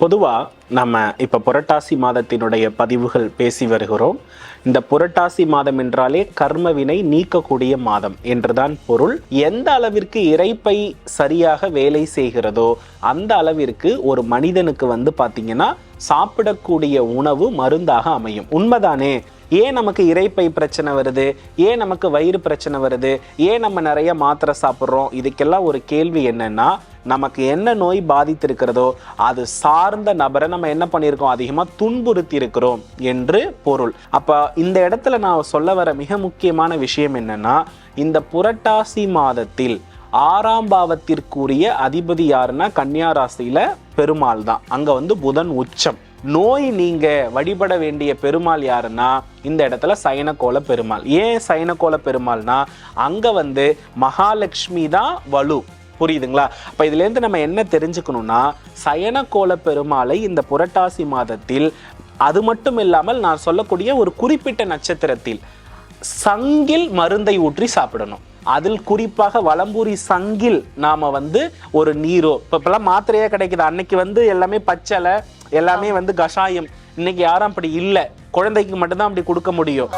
பொதுவாக நம்ம இப்போ புரட்டாசி மாதத்தினுடைய பதிவுகள் பேசி வருகிறோம். இந்த புரட்டாசி மாதம் என்றாலே கர்மவினை நீக்கக்கூடிய மாதம் என்றுதான் பொருள். எந்த அளவிற்கு இறைப்பை சரியாக வேலை செய்கிறதோ அந்த அளவிற்கு ஒரு மனிதனுக்கு வந்து பார்த்திங்கன்னா சாப்பிடக்கூடிய உணவு மருந்தாக அமையும். உண்மைதானே? ஏன் நமக்கு இறைப்பை பிரச்சனை வருது? ஏன் நமக்கு வயிறு பிரச்சனை வருது? ஏன் நம்ம நிறைய மாத்திரை சாப்பிட்றோம்? இதுக்கெல்லாம் ஒரு கேள்வி என்னன்னா நமக்கு என்ன நோய் பாதித்திருக்கிறதோ அது சார்ந்த நபரை நம்ம என்ன பண்ணியிருக்கோம்? அதிகமாக துன்புறுத்தி இருக்கிறோம் என்று பொருள். அப்போ இந்த இடத்துல நான் சொல்ல வர மிக முக்கியமான விஷயம் என்னன்னா இந்த புரட்டாசி மாதத்தில் ஆறாம் பாவத்திற்குரிய அதிபதி யாருன்னா கன்னியா ராசியில பெருமாள் தான். அங்கே வந்து புதன் உச்சம். நோய் நீங்க வழிபட வேண்டிய பெருமாள் யாருன்னா இந்த இடத்துல சயனகோல பெருமாள். ஏன் சயனகோல பெருமாள்னா அங்க வந்து மகாலட்சுமி தான் வலு. புரியுதுங்களா? அப்ப இதுல இருந்து நம்ம என்ன தெரிஞ்சுக்கணும்னா சயனகோல பெருமாளை இந்த புரட்டாசி மாதத்தில் அது மட்டும் இல்லாமல் நான் சொல்லக்கூடிய ஒரு குறிப்பிட்ட நட்சத்திரத்தில் சங்கில் மருந்தை ஊற்றி சாப்பிடணும். அதில் குறிப்பாக வலம்பூரி சங்கில் நாம வந்து ஒரு நீரோ. இப்போ இப்பெல்லாம் மாத்திரையே கிடைக்குது. அன்னைக்கு வந்து எல்லாமே பச்சலை எல்லாமே வந்து கஷாயம். இன்னைக்கு யாரும் அப்படி இல்லை. குழந்தைக்கு மட்டும்தான் அப்படி கொடுக்க முடியும்.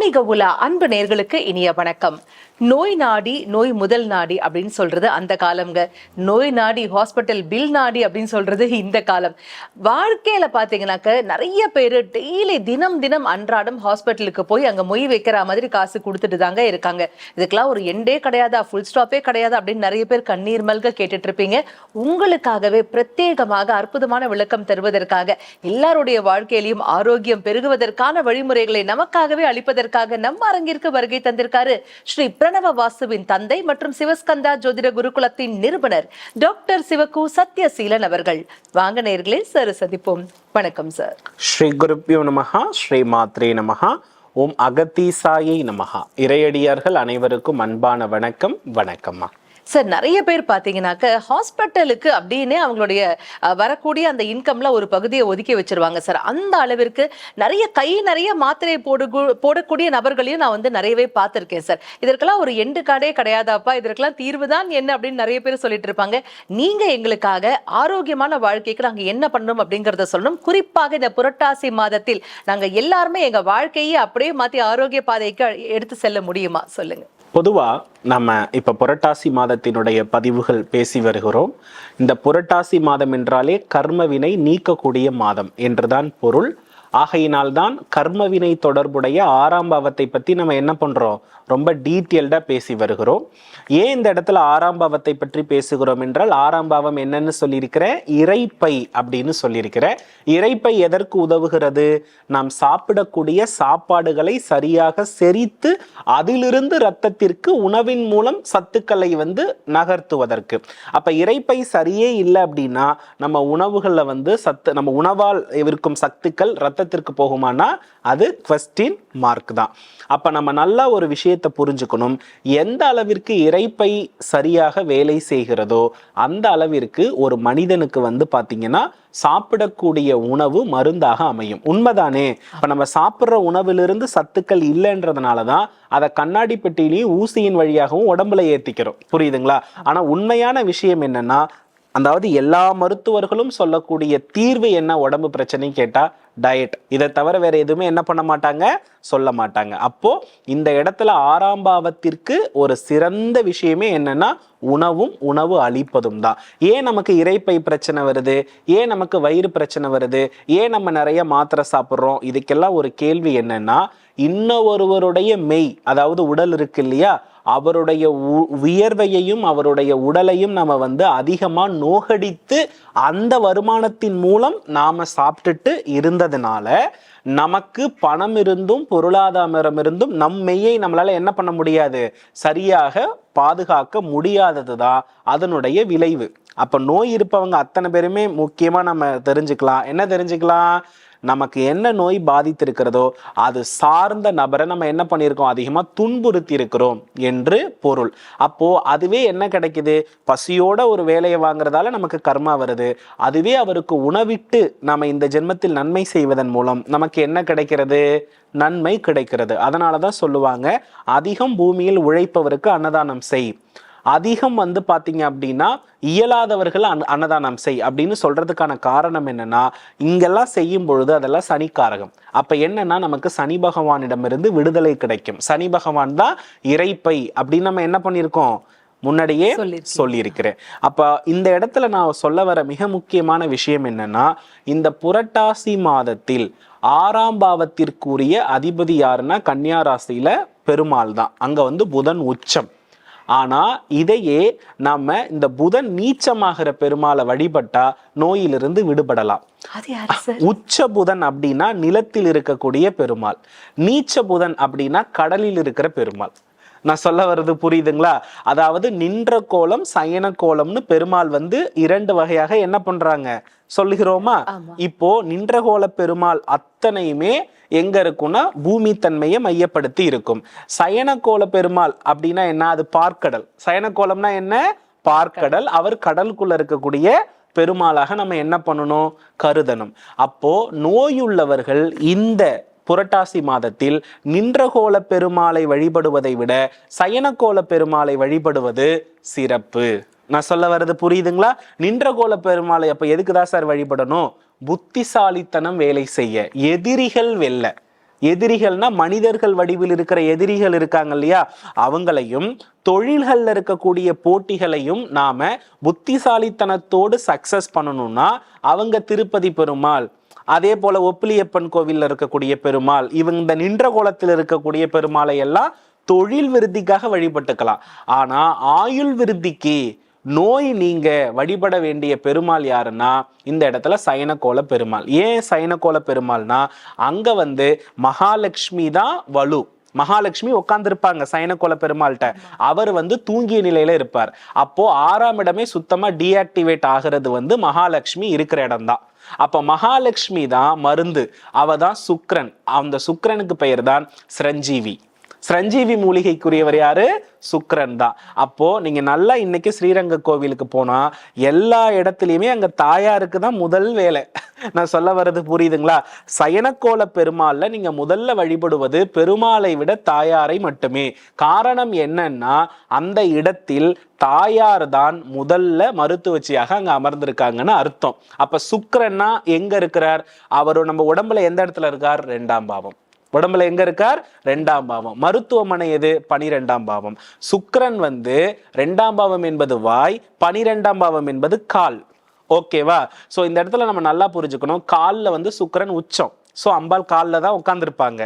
ஆன்மீக உலா அன்பு நேர்களுக்கு இனிய வணக்கம். நோய் நாடி நோய் முதல் நாடி அப்படின்னு சொல்றது அந்த காலம்ங்க. நோய் நாடி ஹாஸ்பிட்டல் பில் நாடி அப்படின்னு சொல்றது இந்த காலம். வாழ்க்கையில பாத்தீங்கன்னாக்க நிறைய பேர் டெய்லி தினம் தினம் அன்றாடம் ஹாஸ்பிட்டலுக்கு போய் அங்க மொய் வைக்கிற மாதிரி காசு கொடுத்துட்டு தாங்க இருக்காங்க. இதுக்கெல்லாம் ஒரு எண்டே கிடையாதா? ஃபுல் ஸ்டாப்பே கிடையாது? அப்படின்னு நிறைய பேர் கண்ணீர் மல்க கேட்டுட்டு இருப்பீங்க. உங்களுக்காகவே பிரத்யேகமாக அற்புதமான விளக்கம் தருவதற்காக எல்லாருடைய வாழ்க்கையிலையும் ஆரோக்கியம் பெருகுவதற்கான வழிமுறைகளை நமக்காகவே அளிப்பதற்காக நம்ம அரங்கிற்கு வருகை தந்திருக்காரு ஸ்ரீ பிரணவ வாசுவின் தந்தை மற்றும் சிவஸ்கந்தா ஜோதிட குருகுலத்தின் நிறுவனர் டாக்டர் சிவகு சத்யசீலன் அவர்கள். வாங்க நேர்களே சார் சந்திப்போம். வணக்கம் சார். ஸ்ரீ குருப்பியோ நமகா ஸ்ரீ மாத்ரே நமகா ஓம் அகத்தீசாயை நமகா இறையடியார்கள் அனைவருக்கும் அன்பான வணக்கம் வணக்கம்மா. சார் நிறைய பேர் பார்த்தீங்கன்னாக்க ஹாஸ்பிட்டலுக்கு அப்படின்னு அவங்களுடைய வரக்கூடிய அந்த இன்கம்ல ஒரு பகுதியை ஒதுக்கி வச்சிருவாங்க சார் அந்த அளவிற்கு நிறைய கை நிறைய மாத்திரை போடு போடக்கூடிய நபர்களையும் நான் வந்து நிறையவே பார்த்துருக்கேன் சார் இதற்கெல்லாம் ஒரு எண்டு காடே கிடையாதாப்பா? இதற்கெல்லாம் தீர்வு தான் என்ன அப்படின்னு நிறைய பேர் சொல்லிட்டு இருப்பாங்க. நீங்க எங்களுக்காக ஆரோக்கியமான வாழ்க்கைக்கு நாங்கள் என்ன பண்ணணும் அப்படிங்கிறத சொல்லணும். குறிப்பாக இந்த புரட்டாசி மாதத்தில் நாங்கள் எல்லாருமே எங்கள் வாழ்க்கையை அப்படியே மாற்றி ஆரோக்கிய பாதைக்கு எடுத்து செல்ல முடியுமா? சொல்லுங்கள் பொதுவாக நம்ம இப்போ புரட்டாசி மாதத்தினுடைய பதிவுகள் பேசி வருகிறோம். இந்த புரட்டாசி மாதம் என்றாலே கர்மவினை நீக்கக்கூடிய மாதம் என்றுதான் பொருள். ஆகையினால்தான் கர்மவினை தொடர்புடைய ஆறாம் பாவத்தை பற்றி நம்ம என்ன பண்ணுறோம் ரொம்ப டீட்டெயில்டாக பேசி வருகிறோம். ஏன் இந்த இடத்துல ஆறாம் பாவத்தை பற்றி பேசுகிறோம் என்றால் ஆறாம் பாவம் என்னன்னு சொல்லியிருக்கிறேன் இறைப்பை அப்படின்னு சொல்லியிருக்கிறேன். இறைப்பை எதற்கு உதவுகிறது? நாம் சாப்பிடக்கூடிய சாப்பாடுகளை சரியாக செரித்து அதிலிருந்து இரத்தத்திற்கு உணவின் மூலம் சத்துக்களை வந்து நகர்த்துவதற்கு. அப்போ இறைப்பை சரியே இல்லை அப்படின்னா நம்ம உணவுகளில் வந்து சத்து நம்ம உணவால் இருக்கும் சத்துக்கள் ரத்த மட்டத்திற்கு போகுமானா அது கொஸ்டின் மார்க் தான். அப்ப நம்ம நல்லா ஒரு விஷயத்தை புரிஞ்சுக்கணும். எந்த அளவிற்கு இறைப்பை சரியாக வேலை செய்கிறதோ அந்த அளவிற்கு ஒரு மனிதனுக்கு வந்து பார்த்தீங்கன்னா சாப்பிடக்கூடிய உணவு மருந்தாக அமையும். உண்மைதானே? இப்போ நம்ம சாப்பிட்ற உணவிலிருந்து சத்துக்கள் இல்லைன்றதுனால தான் அதை கண்ணாடி பெட்டியிலையும் ஊசியின் வழியாகவும் உடம்புல ஏற்றிக்கிறோம் புரியுதுங்களா? ஆனால் உண்மையான விஷயம் என்னன்னா அதாவது எல்லா மருத்துவர்களும் சொல்லக்கூடிய தீர்வு என்ன? உடம்பு பிரச்சனை கேட்டா டயட் இதை தவிர வேற எதுவுமே என்ன பண்ண மாட்டாங்க? சொல்ல மாட்டாங்க. அப்போ இந்த இடத்துல ஆறாம் பாவத்திற்கு ஒரு சிறந்த விஷயமே என்னன்னா உணவும் உணவு அளிப்பதும் தான். ஏன் நமக்கு இறைப்பை பிரச்சனை வருது? ஏன் நமக்கு வயிறு பிரச்சனை வருது? ஏன் நம்ம நிறைய மாத்திரை சாப்பிட்றோம்? இதுக்கெல்லாம் ஒரு கேள்வி என்னன்னா இன்னொருவருடைய மெய் அதாவது உடல் இருக்கு இல்லையா? அவருடைய உ- அவருடைய உடலையும் நம்ம வந்து அதிகமா நோகடித்து அந்த வருமானத்தின் மூலம் நாம சாப்பிட்டுட்டு இருந்ததுனால நமக்கு பணம் இருந்தும் பொருளாதாரம் இருந்தும் நம் மெய்யை நம்மளால என்ன பண்ண முடியாது? சரியாக பாதுகாக்க முடியாதது தான் அதனுடைய விளைவு. அப்ப நோய் இருப்பவங்க அத்தனை பேருமே முக்கியமா நம்ம தெரிஞ்சுக்கலாம். என்ன தெரிஞ்சுக்கலாம்? நமக்கு என்ன நோய் பாதித்திருக்கிறதோ அது சார்ந்த நபரை நம்ம என்ன பண்ணியிருக்கோம்? அதிகமாக துன்புறுத்தி இருக்கிறோம் என்று பொருள். அப்போ அதுவே என்ன கிடைக்குது? பசியோட ஒரு வேலையை வாங்குறதால நமக்கு கர்மா வருது. அதுவே அவருக்கு உணவிட்டு நம்ம இந்த ஜென்மத்தில் நன்மை செய்வதன் மூலம் நமக்கு என்ன கிடைக்கிறது? நன்மை கிடைக்கிறது. அதனால தான் சொல்லுவாங்க அதிகம் பூமியில் உழைப்பவருக்கு அன்னதானம் செய். அதிகம் வந்து பாத்தீங்க அப்படின்னா இயலாதவர்கள் அன் அன்னதானம் செய் அப்படின்னு சொல்றதுக்கான காரணம் என்னன்னா இங்கெல்லாம் செய்யும் பொழுது அதெல்லாம் சனிக்காரகம் அப்ப என்னன்னா நமக்கு சனி பகவானிடமிருந்து விடுதலை கிடைக்கும். சனி பகவான் தான் இறைப்பை அப்படின்னு நம்ம என்ன பண்ணியிருக்கோம்? முன்னாடியே. சொல்லியிருக்கிறேன். அப்ப இந்த இடத்துல நான் சொல்ல வர மிக முக்கியமான விஷயம் என்னன்னா இந்த புரட்டாசி மாதத்தில் ஆறாம் பாவத்திற்குரிய அதிபதி யாருன்னா கன்னியா ராசியில பெருமாள் தான். அங்க வந்து புதன் உச்சம். ஆனா இதையே நம்ம இந்த புதன் நீச்சமாகிற பெருமாளை வழிபட்டா நோயிலிருந்து விடுபடலாம். உச்ச புதன் அப்படின்னா நிலத்தில் இருக்கக்கூடிய பெருமாள். நீச்ச புதன் அப்படின்னா கடலில் இருக்கிற பெருமாள். நான் சொல்ல வர்றது புரியுதுங்களா? அதாவது நின்ற கோலம் சயன கோலம்னு பெருமாள் வந்து இரண்டு வகையாக என்ன பண்றாங்க? சொல்லுகிறோமா. இப்போ நின்ற கோல பெருமாள் அத்தனையுமே எங்க இருக்கும்னா பூமி தன்மையை மையப்படுத்தி இருக்கும். சயன கோல பெருமாள் அப்படின்னா என்ன? அது பார்க்கடல். சயன கோலம்னா என்ன? பார்க்கடல். அவர் கடலுக்குள்ள இருக்கக்கூடிய பெருமாளாக நம்ம என்ன பண்ணணும்? கருதணும். அப்போ நோயுள்ளவர்கள் இந்த புரட்டாசி மாதத்தில் நின்றகோல பெருமாளை வழிபடுவதை விட சயனகோல பெருமாளை வழிபடுவது சிறப்பு. நான் சொல்ல வர்றது புரியுதுங்களா? நின்றகோல பெருமாளை அப்ப எதுக்குதான் சார் வழிபடணும்? புத்திசாலித்தனம் வேலை செய்ய. எதிரிகள் வெல்ல. எதிரிகள்னா மனிதர்கள் வடிவில் இருக்கிற எதிரிகள் இருக்காங்க இல்லையா? அவங்களையும் தொழில்களில் இருக்கக்கூடிய போட்டிகளையும் நாம புத்திசாலித்தனத்தோடு சக்சஸ் பண்ணணும்னா அவங்க திருப்பதி பெருமாள் அதே போல ஒப்பிலியப்பன் கோவிலில் இருக்கக்கூடிய பெருமாள் இவங்க இந்த நின்ற கோலத்தில் இருக்கக்கூடிய பெருமாளை எல்லாம் தொழில் விருத்திக்காக வழிபட்டுக்கலாம். ஆனா ஆயுள் விருத்திக்கு நோய் நீங்க வழிபட வேண்டிய பெருமாள் யாருன்னா இந்த இடத்துல சயனக்கோல பெருமாள். ஏன் சயனக்கோல பெருமாள்னா அங்க வந்து மகாலட்சுமி தான் வலு. மகாலட்சுமி உட்காந்துருப்பாங்க சைனக்கோல பெருமாள்கிட்ட. அவர் வந்து தூங்கிய நிலையில இருப்பார். அப்போ ஆறாம் இடமே சுத்தமா டீஆக்டிவேட் ஆகிறது வந்து மகாலட்சுமி இருக்கிற இடம் தான் அப்ப மகாலட்சுமி தான் மருந்து. அவ தான் சுக்ரன். அந்த சுக்ரனுக்கு பெயர் தான் சிரஞ்சீவி. சிரஞ்சீவி மூலிகைக்குரியவர் யாரு? சுக்ரன் தான். அப்போ நீங்க நல்லா இன்னைக்கு ஸ்ரீரங்க கோவிலுக்கு போனா எல்லா இடத்துலயுமே அங்க தாயாருக்கு தான் முதல் வேலை. நான் சொல்ல வர்றது புரியுதுங்களா? சயனக்கோல பெருமாள்ல நீங்க முதல்ல வழிபடுவது பெருமாளை விட தாயாரை மட்டுமே. காரணம் என்னன்னா அந்த இடத்தில் தாயார் தான் முதல்ல மருத்துவச்சியாக அங்க அமர்ந்திருக்காங்கன்னு அர்த்தம். அப்ப சுக்கரன்னா எங்க இருக்கிறார்? அவர் நம்ம உடம்புல எந்த இடத்துல இருக்கார்? ரெண்டாம் பாவம். உடம்புல எங்க இருக்கார்? ரெண்டாம் பாவம். மருத்துவமனை எது? பனிரெண்டாம் பாவம். சுக்கரன் வந்து ரெண்டாம் பாவம் என்பது வாய் பனிரெண்டாம் பாவம் என்பது கால். ஓகேவா ஸோ இந்த இடத்துல நம்ம நல்லா புரிஞ்சுக்கணும். காலில் வந்து சுக்கரன் உச்சம். ஸோ அம்பாள் காலில் தான் உட்காந்துருப்பாங்க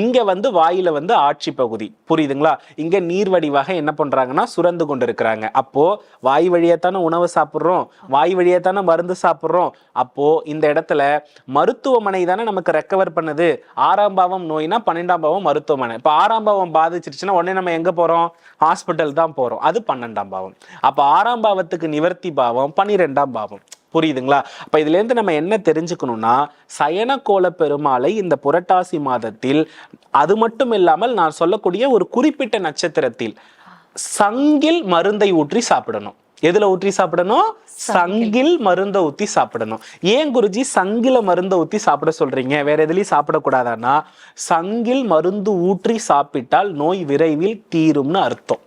இங்க வந்து வாயில வந்து ஆட்சி பகுதி. புரியுதுங்களா? இங்க நீர் வடிவாக என்ன பண்றாங்கன்னா சுரந்து கொண்டு இருக்கிறாங்க அப்போ வாய் வழியாத்தானே உணவு சாப்பிட்றோம். வாய் வழியாத்தானே மருந்து சாப்பிட்றோம். அப்போ இந்த இடத்துல மருத்துவமனை தானே நமக்கு ரெக்கவர் பண்ணுது. ஆறாம் பாவம் நோய்னா பன்னெண்டாம் பாவம் மருத்துவமனை. இப்போ ஆறாம் பாவம் பாதிச்சிருச்சுன்னா உடனே நம்ம எங்க போறோம்? ஹாஸ்பிட்டல் தான் போறோம். அது பன்னெண்டாம் பாவம். அப்போ ஆறாம் பாவத்துக்கு நிவர்த்தி பாவம் பன்னிரெண்டாம் பாவம். புரியுதுங்களா? அப்ப இதுல இருந்து நம்ம என்ன தெரிஞ்சுக்கணும்னா சயனகோல பெருமாளை இந்த புரட்டாசி மாதத்தில் அது மட்டும் இல்லாமல் நான் சொல்லக்கூடிய ஒரு குறிப்பிட்ட நட்சத்திரத்தில் சங்கில் மருந்தை ஊற்றி சாப்பிடணும். எதுல ஊற்றி சாப்பிடணும்? சங்கில் மருந்தை ஊத்தி சாப்பிடணும். ஏன் குருஜி சங்கில மருந்தை ஊத்தி சாப்பிட சொல்றீங்க? வேற எதுலயும் சாப்பிடக்கூடாதான்னா சங்கில் மருந்து ஊற்றி சாப்பிட்டால் நோய் விரைவில் தீரும்னு அர்த்தம்.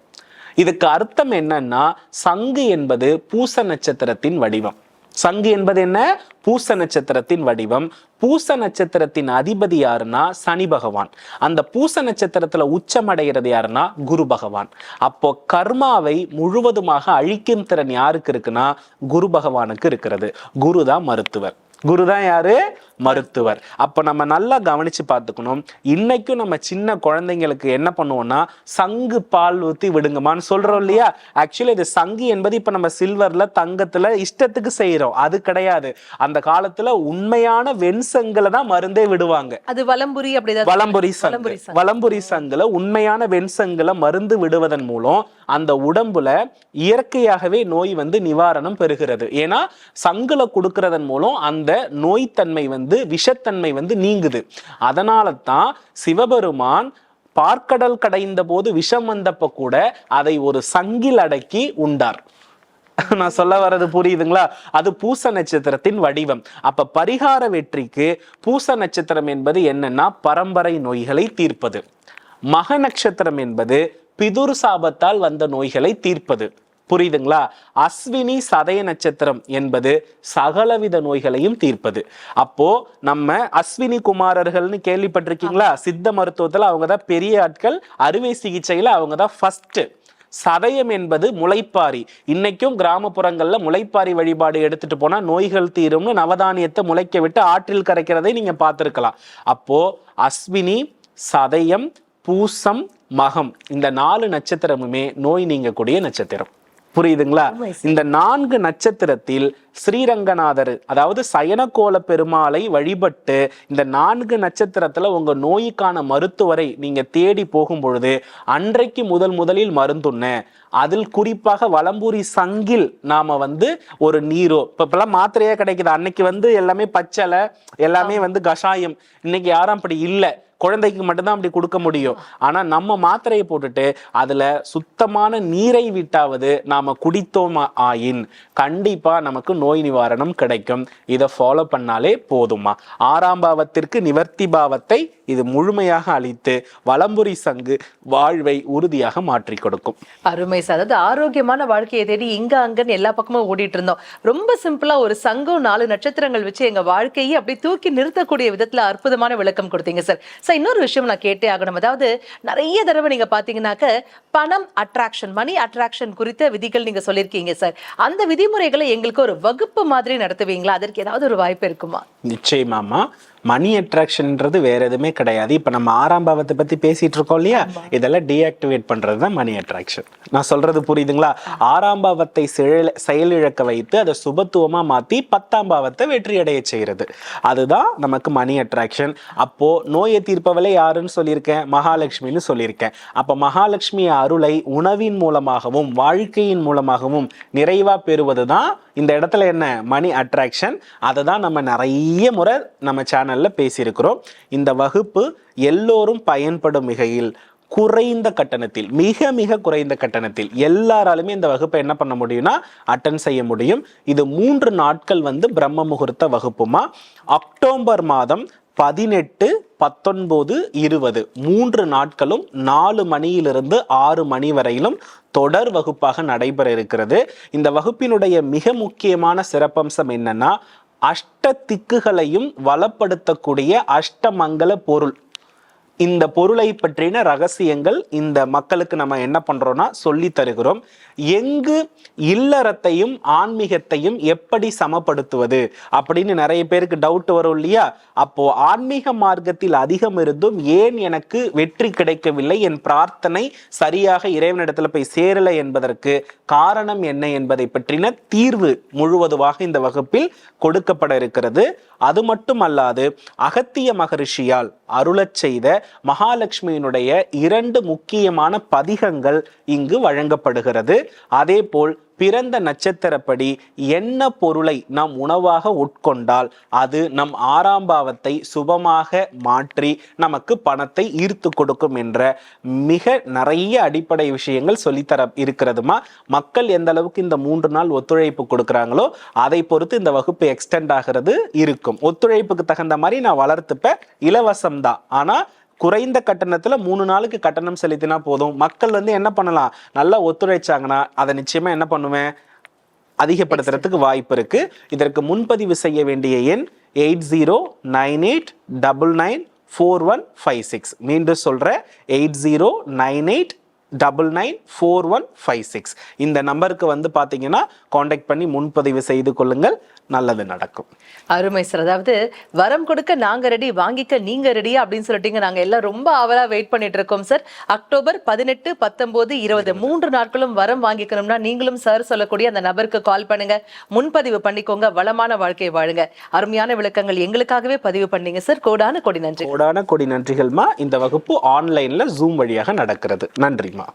இதுக்கு அர்த்தம் என்னன்னா சங்கு என்பது பூச நட்சத்திரத்தின் வடிவம். சங்கு என்பது என்ன? பூச நட்சத்திரத்தின் வடிவம். பூச நட்சத்திரத்தின் அதிபதி யாருன்னா? சனி பகவான். அந்த பூச நட்சத்திரத்துல உச்சமடைகிறது யாருன்னா? குரு பகவான். அப்போ கர்மாவை முழுவதுமாக அழிக்கும் திறன் யாருக்கு இருக்குன்னா? குரு பகவானுக்கு இருக்கிறது. குரு தான் மருத்துவர். குரு தான் யாரு? மருத்துவர். அப்ப நம்ம நல்லா கவனிச்சு பார்த்துக்கணும். இன்னைக்கும் நம்ம சின்ன குழந்தைங்களுக்கு என்ன பண்ணுவோம்னா சங்கு பால் ஊத்தி விடுங்கம்மான்னு சொல்றோம் இல்லையா? ஆக்சுவலி இது சங்கு என்பது இப்ப நம்ம சில்வர்ல தங்கத்துல இஷ்டத்துக்கு செய்யறோம் அது கிடையாது. அந்த காலத்துல உண்மையான வெண்சங்குல தான் மருந்தே விடுவாங்க. அது வலம்புரி சங்கு. வலம்புரி சங்கு. வலம்புரி சங்குல உண்மையான வெண்சங்குல மருந்து விடுவதன் மூலம் அந்த உடம்புல இயற்கையாகவே நோய் வந்து நிவாரணம் பெறுகிறது. ஏன்னா சங்குல கொடுக்கறதன் மூலம் அந்த நோய்த்தன்மை வந்து விஷத்தன்மை வந்து நீங்குது. அதனால தான் சிவபெருமான் பார்க்கடல் கடைந்த போது விஷம் வந்தப்ப கூட அதை ஒரு சங்கில் அடக்கி உண்டார். நான் சொல்ல வர்றது புரியுதுங்களா? அது பூச நட்சத்திரத்தின் வடிவம். அப்ப பரிகார வெற்றிக்கு பூச நட்சத்திரம் என்பது என்னன்னா பரம்பரை நோய்களை தீர்ப்பது. மக நட்சத்திரம் என்பது பிதுர் சாபத்தால் வந்த நோய்களை தீர்ப்பது. புரியுதுங்களா? அஸ்வினி சதய நட்சத்திரம் என்பது சகலவித நோய்களையும் தீர்ப்பது. அப்போ நம்ம அஸ்வினி குமாரர்கள்னு கேள்விப்பட்டிருக்கீங்களா? சித்த மருத்துவத்துல அவங்க தான் பெரிய ஆட்கள் அறுவை சிகிச்சையில அவங்க தான் ஃபர்ஸ்ட் சதயம் என்பது முளைப்பாரி. இன்னைக்கும் கிராமப்புறங்கள்ல முளைப்பாரி வழிபாடு எடுத்துட்டு போனா நோய்கள் தீரும்னு நவதானியத்தை முளைக்க விட்டு ஆற்றில் கரைக்கிறதை நீங்க பார்த்துருக்கலாம். அப்போ அஸ்வினி சதயம் பூசம் மகம். இந்த நாலு நட்சத்திரமுமே நோய் நீங்கக்கூடிய நட்சத்திரம். புரியுதுங்களா? இந்த நான்கு நட்சத்திரத்தில் ஸ்ரீரங்கநாதர் அதாவது சயனகோல பெருமாளை வழிபட்டு இந்த நான்கு நட்சத்திரத்துல உங்க நோய்க்கான மருத்துவரை நீங்க தேடி போகும் பொழுது அன்றைக்கு முதல் முதலில் மருந்துண்ண. அதில் குறிப்பாக வலம்பூரி சங்கில் நாம வந்து ஒரு நீரோ இப்ப இப்பெல்லாம் மாத்திரையே கிடைக்குது. அன்னைக்கு வந்து எல்லாமே பச்சலை எல்லாமே வந்து கஷாயம். இன்னைக்கு யாரும் அப்படி இல்லை. குழந்தைக்கு மட்டும்தான் அப்படி கொடுக்க முடியும். ஆனா நம்ம மாத்திரையை போட்டுட்டு அதுல சுத்தமான நீரை விட்டாவது நாம குடித்தோம் ஆயின் கண்டிப்பா நமக்கு நோய் நிவாரணம் கிடைக்கும். இதை ஃபாலோ பண்ணாலே போதுமா? ஆறாம் பாவத்திற்கு நிவர்த்தி பாவத்தை இது முழுமையாக அளித்து வலம்புரி சங்கு வாழ்வை உறுதியாக மாற்றி கொடுக்கும். அருமை சார். அதாவது ஆரோக்கியமான வாழ்க்கையை தேடி இங்க அங்கன்னு எல்லா பக்கமும் ஓடிட்டு இருந்தோம். ரொம்ப சிம்பிளா ஒரு சங்கம் நாலு நட்சத்திரங்கள் வச்சு எங்க வாழ்க்கையை அப்படி தூக்கி நிறுத்தக்கூடிய விதத்துல அற்புதமான விளக்கம் கொடுத்தீங்க சார். சார் இன்னொரு விஷயம் நான் கேட்டே ஆகணும். அதாவது நிறைய தடவை நீங்க பாத்தீங்கன்னாக்க பணம் அட்ராக்ஷன் மணி அட்ராக்ஷன் குறித்த விதிகள் நீங்க சொல்லியிருக்கீங்க சார். அந்த விதிமுறைகளை எங்களுக்கு ஒரு வகுப்பு மாதிரி நடத்துவீங்களா? அதற்கு ஏதாவது ஒரு வாய்ப்பு இருக்குமா? நிச்சயமாமா மணி அட்ராக்ஷன்ன்றது வேற எதுவுமே கிடையாது. இப்போ நம்ம ஆறாம் பாவத்தை பத்தி பேசிட்டு இருக்கோம் இல்லையா? இதெல்லாம் டீஆக்டிவேட் பண்றது தான் மணி அட்ராக்ஷன் நான் சொல்றது புரியுதுங்களா? ஆறாம் பாவத்தை செயலிழக்க வைத்து அதை சுபத்துவமா மாத்தி பத்தாம் பாவத்தை வெற்றி அடைய செய்யறது அதுதான் நமக்கு மணி அட்ராக்ஷன் அப்போ நோயை தீர்ப்பவளே யாருன்னு சொல்லியிருக்கேன்? மகாலட்சுமின்னு சொல்லியிருக்கேன். அப்ப மகாலட்சுமி அருளை உணவின் மூலமாகவும் வாழ்க்கையின் மூலமாகவும் நிறைவா பெறுவது தான் இந்த இடத்துல என்ன? மணி அட்ராக்ஷன் அதை தான் நம்ம நிறைய முறை நம்ம சேனலில் பேசியிருக்கிறோம். இந்த வகுப்பு எல்லோரும் பயன்படும் மிகையில் குறைந்த கட்டணத்தில் மிக மிக குறைந்த கட்டணத்தில் எல்லாராலுமே இந்த வகுப்பை என்ன பண்ண முடியும்னா அட்டன் செய்ய முடியும். இது மூன்று நாட்கள் வந்து பிரம்ம முகூர்த்த வகுப்புமா? அக்டோபர் மாதம் பதினெட்டு பத்தொன்பது இருபது. மூன்று நாட்களும் நாலு மணியிலிருந்து ஆறு மணி வரையிலும் தொடர் வகுப்பாக நடைபெற இருக்கிறது. இந்த வகுப்பினுடைய மிக முக்கியமான சிறப்பம்சம் என்னன்னா அஷ்ட திக்குகளையும் வளப்படுத்தக்கூடிய அஷ்டமங்கல பொருள் இந்த பொருளை பற்றின ரகசியங்கள் இந்த மக்களுக்கு நம்ம என்ன பண்றோம்னா சொல்லி தருகிறோம். எங்கு இல்லறத்தையும் ஆன்மீகத்தையும் எப்படி சமப்படுத்துவது அப்படின்னு நிறைய பேருக்கு டவுட் வரும் இல்லையா? அப்போ ஆன்மீக மார்க்கத்தில் அதிகம் இருந்தும் ஏன் எனக்கு வெற்றி கிடைக்கவில்லை? என் பிரார்த்தனை சரியாக இறைவனிடத்துல போய் சேரலை என்பதற்கு காரணம் என்ன என்பதை பற்றின தீர்வு முழுவதுமாக இந்த வகுப்பில் கொடுக்கப்பட இருக்கிறது. அது மட்டுமல்லாது அகத்திய மகரிஷியால் அருளச் செய்த மகாலட்சுமியினுடைய இரண்டு முக்கியமான பதிகங்கள் இங்கு வழங்கப்படுகிறது. அதேபோல் பிறந்த நட்சத்திரப்படி என்ன பொருளை நாம் உணவாக உட்கொண்டால் அது நம் ஆறாம் பாவத்தை சுபமாக மாற்றி நமக்கு பணத்தை ஈர்த்து கொடுக்கும் என்ற மிக நிறைய அடிப்படை விஷயங்கள் சொல்லித்தர இருக்கிறதுமா? மக்கள் எந்த அளவுக்கு இந்த மூன்று நாள் ஒத்துழைப்பு கொடுக்குறாங்களோ அதை பொறுத்து இந்த வகுப்பு எக்ஸ்டெண்ட் ஆகிறது இருக்கும். ஒத்துழைப்புக்கு தகுந்த மாதிரி நான் வளர்த்துப்பேன். இலவசம் தான் ஆனால் குறைந்த கட்டணத்துல மூணு நாளுக்கு கட்டணம் செலுத்தினா போதும். மக்கள் வந்து என்ன பண்ணலாம்? நல்லா ஒத்துழைச்சாங்கன்னா அதை நிச்சயமா என்ன பண்ணுவேன்? அதிகப்படுத்துறதுக்கு வாய்ப்பு இருக்கு. இதற்கு முன்பதிவு செய்ய வேண்டிய எண் eight zero nine eight double nine four one five six. மீண்டும் சொல்றேன் eight zero nine eight double nine four one five six. இந்த நம்பருக்கு வந்து பார்த்தீங்கன்னா காண்டாக்ட் பண்ணி முன்பதிவு செய்து கொள்ளுங்கள். நல்லது நடக்கும். அருமை சார் அதாவது வரம் கொடுக்க நாங்க ரெடி வாங்கிக்க நீங்க ரெடியா அப்படின்னு சொல்லிட்டீங்க. நாங்க எல்லாம் ரொம்ப ஆவலா வெயிட் பண்ணிட்டு இருக்கோம் சார் அக்டோபர் பதினெட்டு பத்தொன்பது இருபது மூன்று நாட்களும் வரம் வாங்கிக்கணும்னா நீங்களும் சார் சொல்லக்கூடிய அந்த நபருக்கு கால் பண்ணுங்க. முன்பதிவு பண்ணிக்கோங்க. வளமான வாழ்க்கை வாழுங்க. அருமையான விளக்கங்கள் எங்களுக்காகவே பதிவு பண்ணீங்க சார் கோடான கொடி நன்றி. கோடான கொடி நன்றிகள்மா. இந்த வகுப்பு ஆன்லைன்ல ஜூம் வழியாக நடக்கிறது. நன்றிம்மா